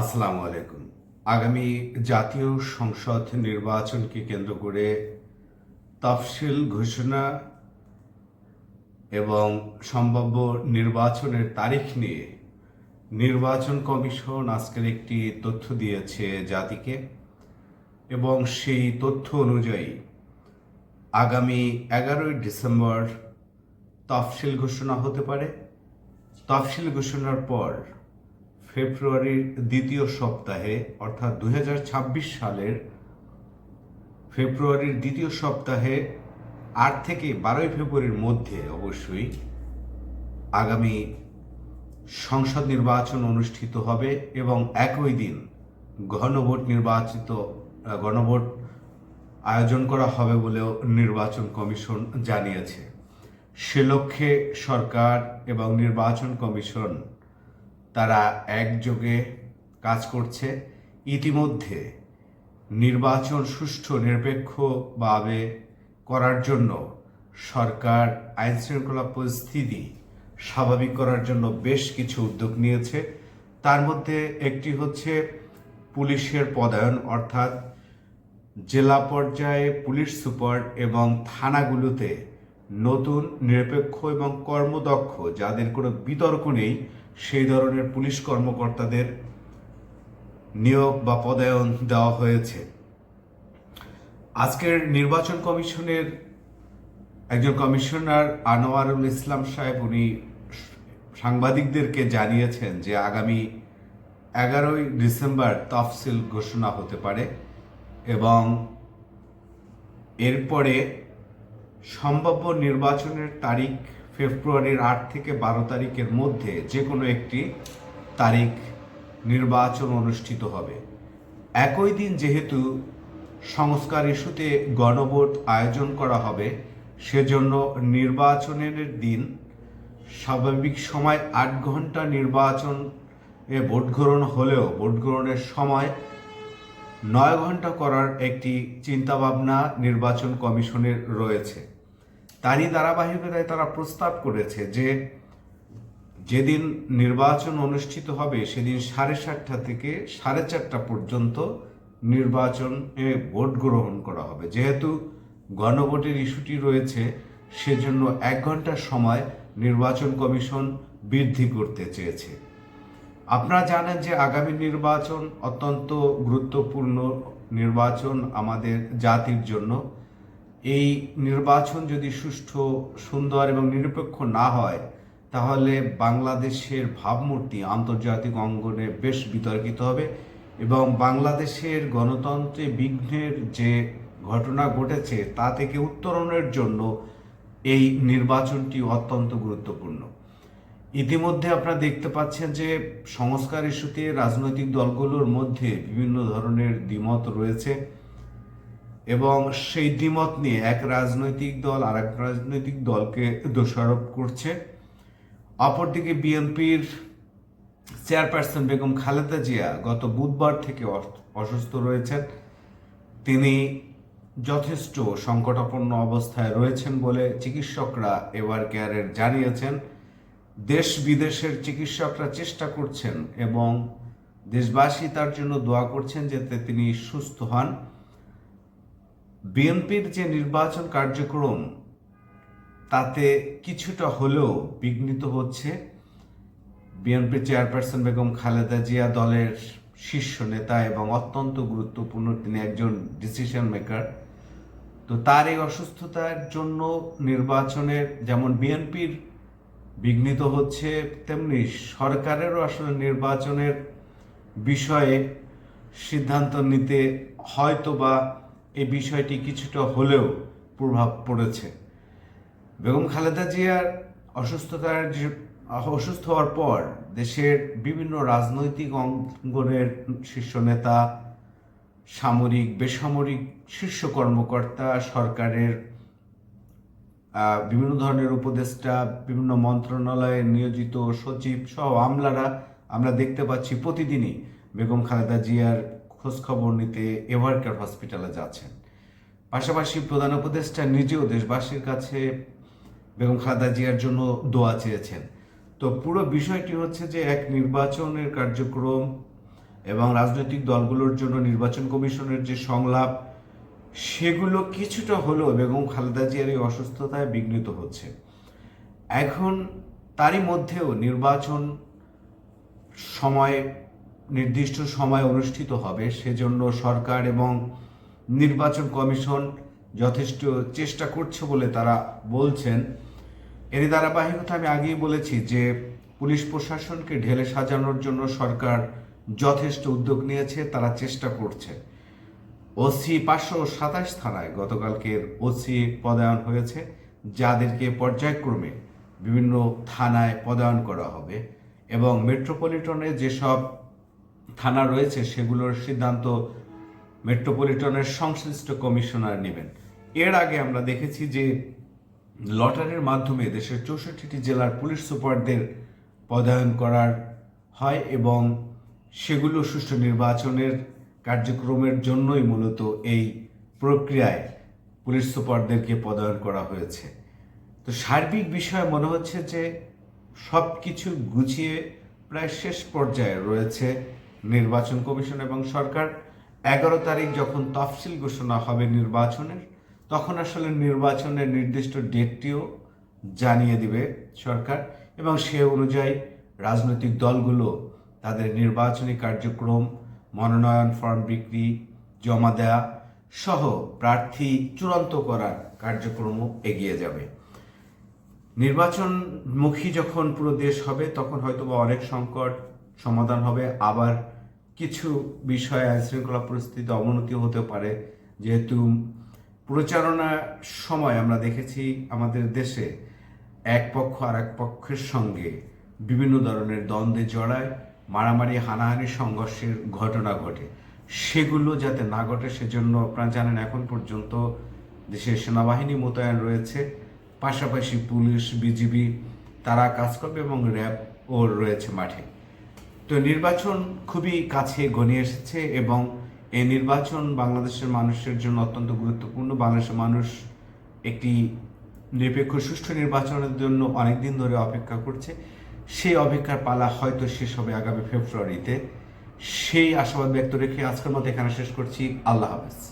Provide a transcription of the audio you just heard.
আসসালামু আলাইকুম। আগামী জাতীয় সংসদ নির্বাচনকে কেন্দ্র করে তফসিল ঘোষণা এবং সম্ভাব্য নির্বাচনের তারিখ নিয়ে নির্বাচন কমিশন আজকের একটি তথ্য দিয়েছে জাতিকে এবং সেই তথ্য অনুযায়ী আগামী এগারোই ডিসেম্বর তফসিল ঘোষণা হতে পারে। তফসিল ঘোষণার পর ফেব্রুয়ারির দ্বিতীয় সপ্তাহে, অর্থাৎ দু হাজার ছাব্বিশ সালের ফেব্রুয়ারির দ্বিতীয় সপ্তাহে, আট থেকে বারোই ফেব্রুয়ারির মধ্যে অবশ্যই আগামী সংসদ নির্বাচন অনুষ্ঠিত হবে এবং একই দিন গণভোট নির্বাচিত গণভোট আয়োজন করা হবে বলেও নির্বাচন কমিশন জানিয়েছে। সে লক্ষ্যে সরকার এবং নির্বাচন কমিশন তারা একযোগে কাজ করছে। ইতিমধ্যে নির্বাচন সুষ্ঠু, নিরপেক্ষভাবে করার জন্য সরকার আইন শৃঙ্খলা পরিস্থিতি স্বাভাবিক করার জন্য বেশ কিছু উদ্যোগ নিয়েছে। তার মধ্যে একটি হচ্ছে পুলিশের পদায়ন, অর্থাৎ জেলা পর্যায়ে পুলিশ সুপার এবং থানাগুলোতে নতুন, নিরপেক্ষ এবং কর্মদক্ষ, যাদের কোনো বিতর্ক নেই, সেই ধরনের পুলিশ কর্মকর্তাদের নিয়োগ বা পদায়ন দেওয়া হয়েছে। আজকের নির্বাচন কমিশনের একজন কমিশনার আনোয়ারুল ইসলাম সাহেব, উনি সাংবাদিকদেরকে জানিয়েছেন যে আগামী এগারোই ডিসেম্বর তফসিল ঘোষণা হতে পারে এবং এরপরে সম্ভাব্য নির্বাচনের তারিখ ফেব্রুয়ারির আট থেকে বারো তারিখের মধ্যে যে কোনো একটি তারিখ নির্বাচন অনুষ্ঠিত হবে। একই দিন যেহেতু সংস্কার ইস্যুতে গণভোট আয়োজন করা হবে, সেজন্য নির্বাচনের দিন স্বাভাবিক সময় আট ঘণ্টা নির্বাচন এ ভোট গ্রহণ হলেও ভোট গ্রহণের সময় নয় ঘণ্টা করার একটি চিন্তাভাবনা নির্বাচন কমিশনের রয়েছে। তারই ধারাবাহিকতায় তারা প্রস্তাব করেছে যে যেদিন নির্বাচন অনুষ্ঠিত হবে, সেদিন সাড়ে সাতটা থেকে সাড়ে চারটা পর্যন্ত নির্বাচনে ভোট গ্রহণ করা হবে। যেহেতু গণভোটের ইস্যুটি রয়েছে, সেজন্য এক ঘণ্টার সময় নির্বাচন কমিশন বৃদ্ধি করতে চেয়েছে। আপনারা জানেন যে আগামী নির্বাচন অত্যন্ত গুরুত্বপূর্ণ নির্বাচন আমাদের জাতির জন্য। এই নির্বাচন যদি সুষ্ঠু, সুন্দর এবং নিরপেক্ষ না হয়, তাহলে বাংলাদেশের ভাবমূর্তি আন্তর্জাতিক অঙ্গনে বেশ বিতর্কিত হবে এবং বাংলাদেশের গণতন্ত্রে বিঘ্নের যে ঘটনা ঘটেছে, তা থেকে উত্তরণের জন্য এই নির্বাচনটি অত্যন্ত গুরুত্বপূর্ণ। ইতিমধ্যে আপনারা দেখতে পাচ্ছেন যে সংস্কার ইস্যুতে রাজনৈতিক দলগুলোর মধ্যে বিভিন্ন ধরনের দ্বিমত রয়েছে। এবং সেই দ্বিমত নিয়ে এক রাজনৈতিক দল আর এক রাজনৈতিক দলকে দোষারোপ করছে। অপরদিকে বিএনপির চেয়ারপারসন বেগম খালেদা জিয়া গত বুধবার থেকে অস- অসুস্থ রয়েছেন। তিনি যথেষ্ট সংকটাপন্ন অবস্থায় রয়েছেন বলে চিকিৎসকরা এবার কেয়ারের জানিয়েছেন। দেশ বিদেশের চিকিৎসকরা চেষ্টা করছেন এবং দেশবাসী তার জন্য দোয়া করছেন যাতে তিনি সুস্থ হন। বিএনপির যে নির্বাচন কার্যক্রম, তাতে কিছুটা হলেও বিঘ্নিত হচ্ছে। বিএনপি চেয়ারপারসন বেগম খালেদা জিয়া দলের শীর্ষ নেতা এবং অত্যন্ত গুরুত্বপূর্ণ তিনি একজন ডিসিশন মেকার তো তার এই অসুস্থতার জন্য নির্বাচনের যেমন বিএনপির বিঘ্নিত হচ্ছে, তেমনি সরকারেরও আসলে নির্বাচনের বিষয়ে সিদ্ধান্ত নিতে হয়তো বা এই বিষয়টি কিছুটা হলেও প্রভাব পড়েছে। বেগম খালেদা জিয়ার অসুস্থতার অসুস্থ হওয়ার পর দেশের বিভিন্ন রাজনৈতিক অঙ্গনের শীর্ষ নেতা, সামরিক, বেসামরিক শীর্ষ কর্মকর্তা, সরকারের বিভিন্ন ধরনের উপদেষ্টা, বিভিন্ন মন্ত্রণালয়ে নিয়োজিত সচিব সহ আমলারা আমরা দেখতে পাচ্ছি প্রতিদিনই বেগম খালেদা জিয়ার খোঁজখবর নিতে এভারকেয়ার হসপিটালে যাচ্ছেন। পাশাপাশি প্রধান উপদেষ্টা নিজেও দেশবাসীর কাছে বেগম খালেদা জিয়ার জন্য দোয়া চেয়েছেন। তো পুরো বিষয়টি হচ্ছে যে এক নির্বাচনের কার্যক্রম এবং রাজনৈতিক দলগুলোর জন্য নির্বাচন কমিশনের যে সংলাপ, সেগুলো কিছুটা হলেও বেগম খালেদা জিয়ার এই অসুস্থতায় বিঘ্নিত হচ্ছে। এখন তারই মধ্যেও নির্বাচন সময় নির্দিষ্ট সময় অনুষ্ঠিত হবে, সেজন্য সরকার এবং নির্বাচন কমিশন যথেষ্ট চেষ্টা করছে বলে তারা বলছেন। এর ধারাবাহিকতা আমি আগেই বলেছি যে, পুলিশ প্রশাসনকে ঢেলে সাজানোর জন্য সরকার যথেষ্ট উদ্যোগ নিয়েছে, তারা চেষ্টা করছে। ওসি পাঁচশো সাতাশ থানায় গতকালকের ওসি পদায়ন হয়েছে, যাদেরকে পর্যায়ক্রমে বিভিন্ন থানায় পদায়ন করা হবে এবং মেট্রোপলিটনে যেসব থানা রয়েছে, সেগুলোর সিদ্ধান্ত মেট্রোপলিটনের সংশ্লিষ্ট কমিশনার নেবেন। এর আগে আমরা দেখেছি যে লটারির মাধ্যমে দেশের চৌষট্টিটি জেলার পুলিশ সুপারদের পদায়ন করার হয় এবং সেগুলো সুষ্ঠু নির্বাচনের কার্যক্রমের জন্যই মূলত এই প্রক্রিয়ায় পুলিশ সুপারদেরকে পদায়ন করা হয়েছে। তো সার্বিক বিষয়ে মনে হচ্ছে যে সব কিছু গুছিয়ে প্রায় শেষ পর্যায়ে রয়েছে। নির্বাচন কমিশন এবং সরকার এগারো তারিখ যখন তফসিল ঘোষণা হবে নির্বাচনের, তখন আসলে নির্বাচনের নির্দিষ্ট ডেটটিও জানিয়ে দিবে সরকার এবং সে অনুযায়ী রাজনৈতিক দলগুলো তাদের নির্বাচনী কার্যক্রম, মনোনয়ন ফর্ম বিক্রি, জমা দেয়া সহ প্রার্থী চূড়ান্ত করার কার্যক্রমও এগিয়ে যাবে। নির্বাচনমুখী যখন পুরো দেশ হবে, তখন হয়তো বা অনেক সংকট সমাধান হবে, আবার কিছু বিষয়ে আইন শৃঙ্খলা পরিস্থিতি অবনতি হতে পারে। যেহেতু প্রচারণার সময় আমরা দেখেছি আমাদের দেশে এক পক্ষ আর এক পক্ষের সঙ্গে বিভিন্ন ধরনের দ্বন্দ্বে জড়ায়, মারামারি, হানাহানি, সংঘর্ষের ঘটনা ঘটে। সেগুলো যাতে না ঘটে, সেজন্য আপনারা জানেন এখন পর্যন্ত দেশের সেনাবাহিনী মোতায়েন রয়েছে। পাশাপাশি পুলিশ, বিজিবি, তারা কাজ করবে এবং র্যাব ও রয়েছে মাঠে। তো নির্বাচন খুবই কাছে গনিয়ে এসেছে এবং এই নির্বাচন বাংলাদেশের মানুষের জন্য অত্যন্ত গুরুত্বপূর্ণ। বাংলাদেশের মানুষ একটি নিরপেক্ষ, সুষ্ঠু নির্বাচনের জন্য অনেক দিন ধরে অপেক্ষা করছে। সেই অপেক্ষার পালা হয়তো শেষ হবে আগামী ফেব্রুয়ারিতে। সেই আশাবাদ ব্যক্ত রেখে আজকের মতো এখানে শেষ করছি। আল্লাহ হাফেজ।